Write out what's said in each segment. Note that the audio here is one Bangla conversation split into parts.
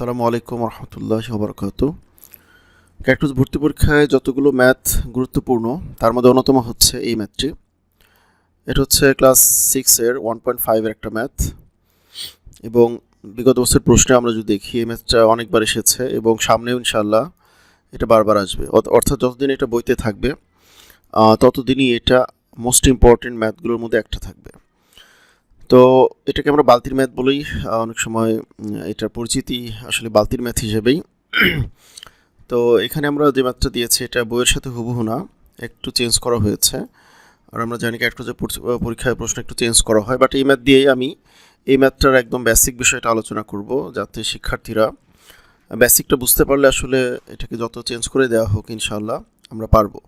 আসসালামু আলাইকুম রহমতুল্লাহ বরকাত। ক্যাকটুস ভর্তি পরীক্ষায় যতগুলো ম্যাথ গুরুত্বপূর্ণ, তার মধ্যে অন্যতম হচ্ছে এই ম্যাথটি। এটা হচ্ছে ক্লাস সিক্সের ওয়ান পয়েন্ট ফাইভের একটা ম্যাথ। এবং বিগত বছর প্রশ্নে আমরা যদি দেখি, এই ম্যাথটা অনেকবার এসেছে এবং সামনেও ইনশাল্লাহ এটা বারবার আসবে। অর্থ- অর্থাৎ যতদিন এটা বইতে থাকবে ততদিনই এটা মোস্ট ইম্পর্টেন্ট ম্যাথগুলোর মধ্যে একটা থাকবে। তো এটাকে আমরা বালতির ম্যাথ বলেই অনেক সময় এটার পরিচিতি আসলে বালতির ম্যাথ হিসেবেই। তো এখানে আমরা যে ম্যাথটা দিয়েছি, এটা বইয়ের সাথে হুবহু না, একটু চেঞ্জ করা হয়েছে। আর আমরা জানি কি, একটা যে পরীক্ষা- পরীক্ষায় প্রশ্ন একটু চেঞ্জ করা হয়। বাট এই ম্যাথ দিয়েই আমি এই ম্যাথটার একদম বেসিক বিষয়টা আলোচনা করব, যাতে শিক্ষার্থীরা বেসিকটা বুঝতে পারলে আসলে এটাকে যত চেঞ্জ করে দেওয়া হোক ইনশাল্লাহ আমরা পারব।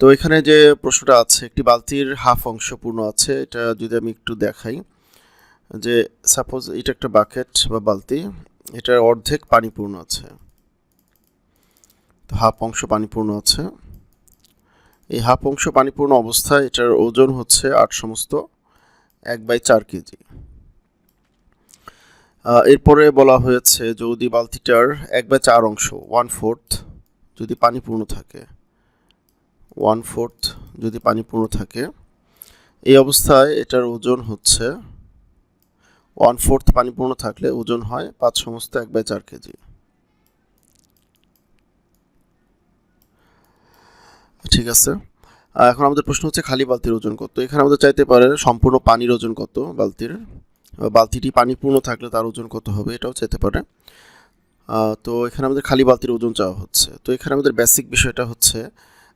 তো এখানে যে প্রশ্নটা আছে, একটি বালতির হাফ অংশ পূর্ণ আছে, এটা যদি আমি একটু দেখাই, যে সাপোজ এটা একটা বাকেট বা বালতি, এটার অর্ধেক পানি পূর্ণ আছে। তো হাফ অংশ পানি পূর্ণ আছে। এই হাফ অংশ পানিপূর্ণ অবস্থায় এটার ওজন হচ্ছে আট সমস্ত এক বাই চার কেজি। এরপরে বলা হয়েছে যদি বালতিটার এক বাই চার অংশ ওয়ান ফোর্থ যদি পানি পূর্ণ থাকে ওয়ান ফোর্থ যদি পানি পূর্ণ থাকে, এই অবস্থায় এটার ওজন হচ্ছে ওয়ান ফোর্থ পানি পূর্ণ থাকলে ওজন হয় পাঁচ সমস্ত এক বাই চার কেজি। ঠিক আছে? এখন আমাদের প্রশ্ন হচ্ছে খালি বালতির ওজন কত? এখানে আমাদের চাইতে পারে সম্পূর্ণ পানির ওজন কত বালতির? বালতিটি পানি পূর্ণ থাকলে তার ওজন কত হবে এটাও চাইতে পারে। তো এখানে আমাদের খালি বালতির ওজন চাওয়া হচ্ছে। তো এখানে আমাদের বেসিক বিষয়টা হচ্ছে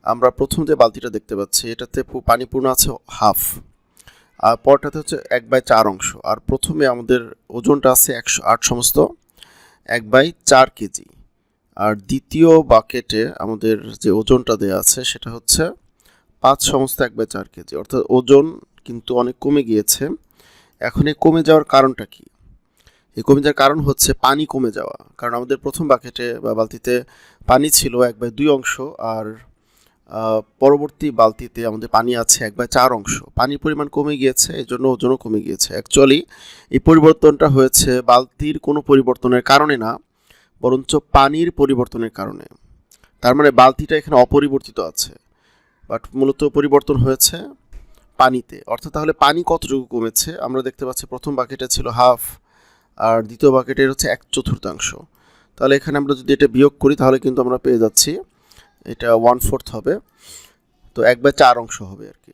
আমরা প্রথম যে বালতিটা দেখতে পাচ্ছি, এটাতে পানি পূর্ণ আছে হাফ। আর পরটাতে হচ্ছে এক বাই চার অংশ। আর প্রথমে আমাদের ওজনটা আছে একশো আট সমস্ত, এক বাই চার কেজি। আর দ্বিতীয় বাকেটে আমাদের যে ওজনটা দেওয়া আছে, সেটা হচ্ছে পাঁচ সমস্ত এক বাই চার কেজি। অর্থাৎ ওজন কিন্তু অনেক কমে গিয়েছে। এখন এই কমে যাওয়ার কারণটা কি? এই কমে যাওয়ার কারণ হচ্ছে পানি কমে যাওয়া। কারণ আমাদের প্রথম বাকেটে বা বালতিতে পানি ছিল এক বাই দুই অংশ, আর পরবর্তী বালতিতে আমাদের পানি আছে এক বাই চার অংশ। পানির পরিমাণ কমে গিয়েছে এই জন্য ওজনও কমে গিয়েছে। অ্যাকচুয়ালি এই পরিবর্তনটা হয়েছে বালতির কোনো পরিবর্তনের কারণে না, বরঞ্চ পানির পরিবর্তনের কারণে। তার মানে বালতিটা এখানে অপরিবর্তিত আছে বাট মূলত পরিবর্তন হয়েছে পানিতে। অর্থাৎ তাহলে পানি কতটুকু কমেছে? আমরা দেখতে পাচ্ছি প্রথম বাকেটে ছিল হাফ, আর দ্বিতীয় বাকেটের হচ্ছে এক চতুর্থাংশ। তাহলে এখানে আমরা যদি এটা বিয়োগ করি, তাহলে কিন্তু আমরা পেয়ে যাচ্ছি এটা ওয়ান ফোর্থ হবে। তো এক বাই চার অংশ হবে আর কি।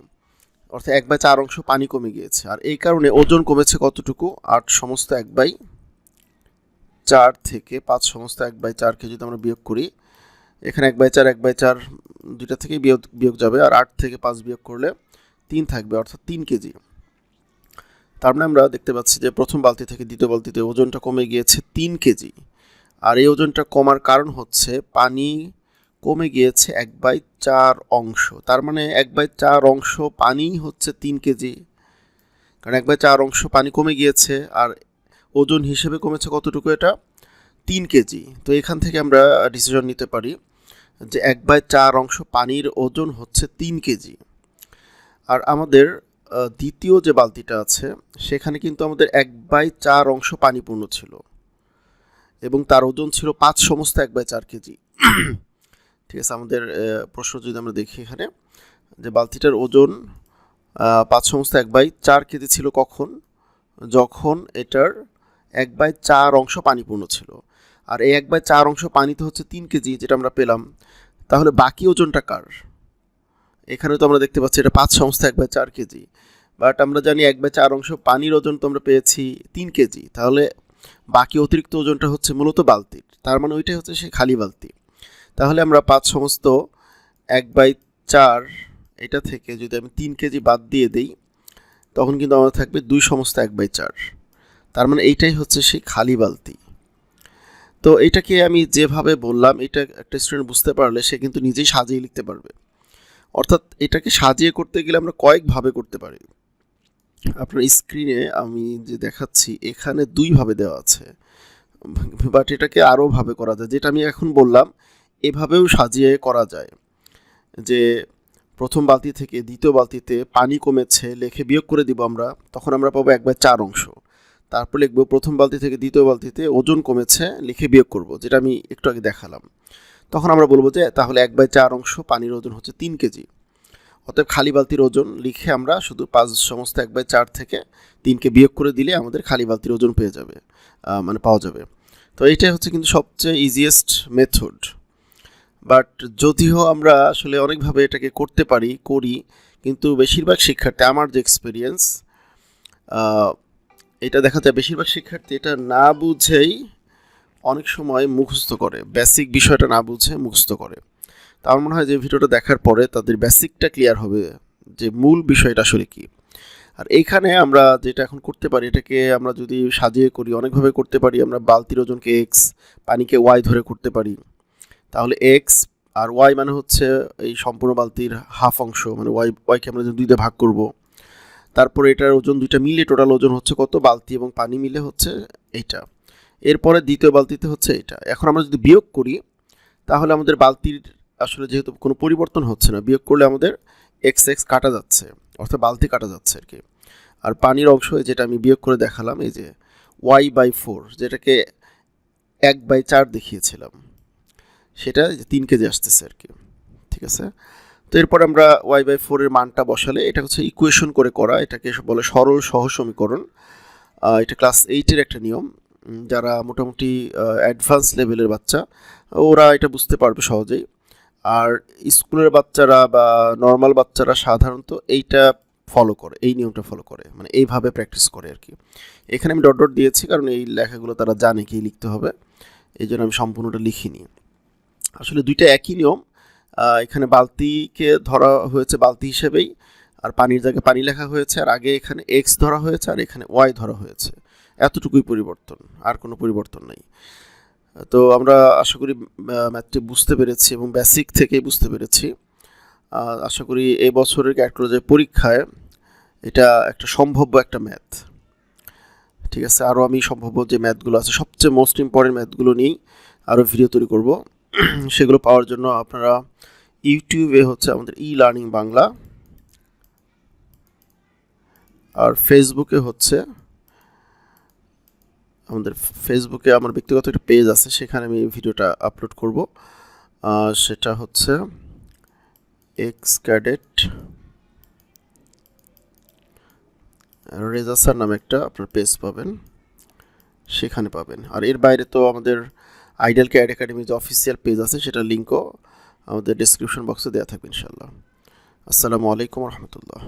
অর্থাৎ এক বাই চার অংশ পানি কমে গিয়েছে। আর এই কারণে ওজন কমেছে কতটুকু? আট সমস্ত এক বাই চার থেকে পাঁচ সমস্ত এক বাই চারকে যদি আমরা বিয়োগ করি, এখানে এক বাই চার, এক বাই চার দুইটা থেকেই বিয়োগ বিয়োগ যাবে। আর আট থেকে পাঁচ বিয়োগ করলে তিন থাকবে, অর্থাৎ তিন কেজি। তার মানে আমরা দেখতে পাচ্ছি যে প্রথম বালতি থেকে দ্বিতীয় বালতিতে ওজনটা কমে গিয়েছে তিন কেজি। আর এই ওজনটা কমার কারণ হচ্ছে পানি কমে গিয়েছে এক বাই চার অংশ। তার মানে এক বাই চার অংশ পানি হচ্ছে তিন কেজি। কারণ এক বাই চার অংশ পানি কমে গিয়েছে আর ওজন হিসেবে কমেছে কতটুকু এটা? তিন কেজি। তো এখান থেকে আমরা ডিসিশন নিতে পারি যে এক বাই চার অংশ পানির ওজন হচ্ছে তিন কেজি। আর আমাদের দ্বিতীয় যে বালতিটা আছে, সেখানে কিন্তু আমাদের এক বাই চার অংশ পানি পূর্ণ ছিল এবং তার ওজন ছিল পাঁচ সমস্ত এক বাই চার কেজি। ঠিক আছে, আমাদের প্রশ্ন যদি আমরা দেখি এখানে, যে বালতিটার ওজন পাঁচ সমস্ত এক বাই চার কেজি ছিল কখন? যখন এটার এক বাই চার অংশ পানিপূর্ণ ছিল। আর এই এক বাই চার অংশ পানিতে হচ্ছে তিন কেজি যেটা আমরা পেলাম। তাহলে বাকি ওজনটা কার? এখানে তো আমরা দেখতে পাচ্ছি এটা পাঁচ সমস্ত এক বাই চার কেজি। বাট আমরা জানি এক বাই চার অংশ পানির ওজন তো আমরা পেয়েছি তিন কেজি। তাহলে বাকি অতিরিক্ত ওজনটা হচ্ছে মূলত বালতির। তার মানে ওইটাই হচ্ছে সেই খালি বালতি। তাহলে আমরা পাঁচ সমস্ত এক বাই চার, এটা থেকে যদি আমি তিন কেজি বাদ দিয়ে দিই, তখন কিন্তু আমার থাকবে দুই সমস্ত এক বাই চার। তার মানে এইটাই হচ্ছে সেই খালি বালতি। তো এটাকে আমি যেভাবে বললাম, এটা একটা স্টুডেন্ট বুঝতে পারলে সে কিন্তু নিজেই সাজিয়ে লিখতে পারবে। অর্থাৎ এটাকে সাজিয়ে করতে গেলে আমরা কয়েকভাবে করতে পারি। আপনার স্ক্রিনে আমি যে দেখাচ্ছি, এখানে দুইভাবে দেওয়া আছে। বাট এটাকে আরও ভাবে করা যায়, যেটা আমি এখন বললাম এভাবেও সাজিয়ে করা যায় যে প্রথম বালতি থেকে দ্বিতীয় বালতিতে পানি কমেছে লেখে বিয়োগ করে দিব আমরা, তখন আমরা পাবো এক বাই চার অংশ। তারপর লিখব প্রথম বালতি থেকে দ্বিতীয় বালতিতে ওজন কমেছে লিখে বিয়োগ করব, যেটা আমি একটু আগে দেখালাম। তখন আমরা বলব যে তাহলে এক বাই চার অংশ পানির ওজন হচ্ছে তিন কেজি। অতএব খালি বালতির ওজন লিখে আমরা শুধু পাঁচ সমস্ত এক বাই চার থেকে তিনকে বিয়োগ করে দিলে আমাদের খালি বালতির ওজন পেয়ে যাবে মানে পাওয়া যাবে। তো এটাই হচ্ছে কিন্তু সবচেয়ে ইজিয়েস্ট মেথড বাট যদিও আমরা আসলে অনেকভাবে এটাকে করতে পারি, করি, কিন্তু বেশিরভাগ শিক্ষার্থী, আমার যে এক্সপিরিয়েন্স এটা দেখা যায় বেশিরভাগ শিক্ষার্থী এটা না বুঝেই অনেক সময় মুখস্থ করে বেসিক বিষয়টা না বুঝে মুখস্থ করে। তো আমার মনে হয় যে ভিডিওটা দেখার পরে তাদের বেসিকটা ক্লিয়ার হবে যে মূল বিষয়টা আসলে কী। আর এইখানে আমরা যেটা এখন করতে পারি, এটাকে আমরা যদি সাজিয়ে করি, অনেকভাবে করতে পারি, আমরা বালতির ওজনকে এক্স পানিকে ওয়াই ধরে করতে পারি। তাহলে এক্স আর ওয়াই মানে হচ্ছে এই সম্পূর্ণ বালতির হাফ অংশ মানে ওয়াই ওয়াইকে আমরা যদি দুইটা ভাগ করব, তারপরে এটার ওজন দুইটা মিলে টোটাল ওজন হচ্ছে কত? বালতি এবং পানি মিলে হচ্ছে এইটা এরপরে দ্বিতীয় বালতিতে হচ্ছে এটা। এখন আমরা যদি বিয়োগ করি, তাহলে আমাদের বালতির আসলে যেহেতু কোনো পরিবর্তন হচ্ছে না, বিয়োগ করলে আমাদের এক্স এক্স কাটা যাচ্ছে, অর্থাৎ বালতি কাটা যাচ্ছে আর কি। আর পানির অংশ যেটা আমি বিয়োগ করে দেখালাম, এই যে ওয়াই বাই ফোর যেটাকে এক বাই চার দেখিয়েছিলাম। সেটা তিন কেজি আসতেছে আর কি। ঠিক আছে? তো এরপর আমরা ওয়াই বাই ফোরের মানটা বসালে, এটা হচ্ছে ইকুয়েশন করে করা, এটাকে বলে সরল সহ সমীকরণ। এটা ক্লাস এইটের একটা নিয়ম। যারা মোটামুটি অ্যাডভান্স লেভেলের বাচ্চা, ওরা এটা বুঝতে পারবে সহজেই। আর স্কুলের বাচ্চারা বা নর্মাল বাচ্চারা সাধারণত এইটা ফলো করে, এই নিয়মটা ফলো করে মানে এইভাবে প্র্যাকটিস করে আর কি। এখানে আমি ডট ডট দিয়েছি, কারণ এই লেখাগুলো তারা জানে, কি লিখতে হবে। এই জন্য আমি সম্পূর্ণটা লিখিনি। আসলে দুইটা একই নিয়ম। এখানে বালতিকে ধরা হয়েছে বালতি হিসেবেই, আর পানির জায়গায় পানি লেখা হয়েছে, আর আগে এখানে এক্স ধরা হয়েছে, আর এখানে ওয়াই ধরা হয়েছে। এতটুকুই পরিবর্তন, আর কোনো পরিবর্তন নেই। তো আমরা আশা করি ম্যাথটি বুঝতে পেরেছি এবং বেসিক থেকেই বুঝতে পেরেছি। আশা করি এই বছরের ক্যাটলজের পরীক্ষায় এটা একটা সম্ভাব্য একটা ম্যাথ ঠিক আছে আরও আমি সম্ভাব্য যে ম্যাথগুলো আছে, সবচেয়ে মোস্ট ইম্পর্টেন্ট ম্যাথগুলো নিয়েই আরও ভিডিও তৈরি করব। সেগুলো পাওয়ার জন্য আপনারা ইউটিউবে হচ্ছে আমাদের ই লার্নিং বাংলা আর ফেসবুকে হচ্ছে আমাদের ফেসবুকে আমার ব্যক্তিগত একটা পেজ আছে, সেখানে আমি ভিডিওটা আপলোড করব। সেটা হচ্ছে এক্স ক্যাডেট রেজা নামে একটা আপনার পেজ পাবেন, সেখানে পাবেন। আর এর বাইরে তো আমাদের আইডিয়াল ক্যাড একাডেমি যে অফিসিয়াল পেজ আছে, সেটার লিঙ্কও আমাদের ডিসক্রিপশন বক্সে দেওয়া থাকবে ইনশাল্লাহ আসসালামু আলাইকুম রহমতুল্লাহ।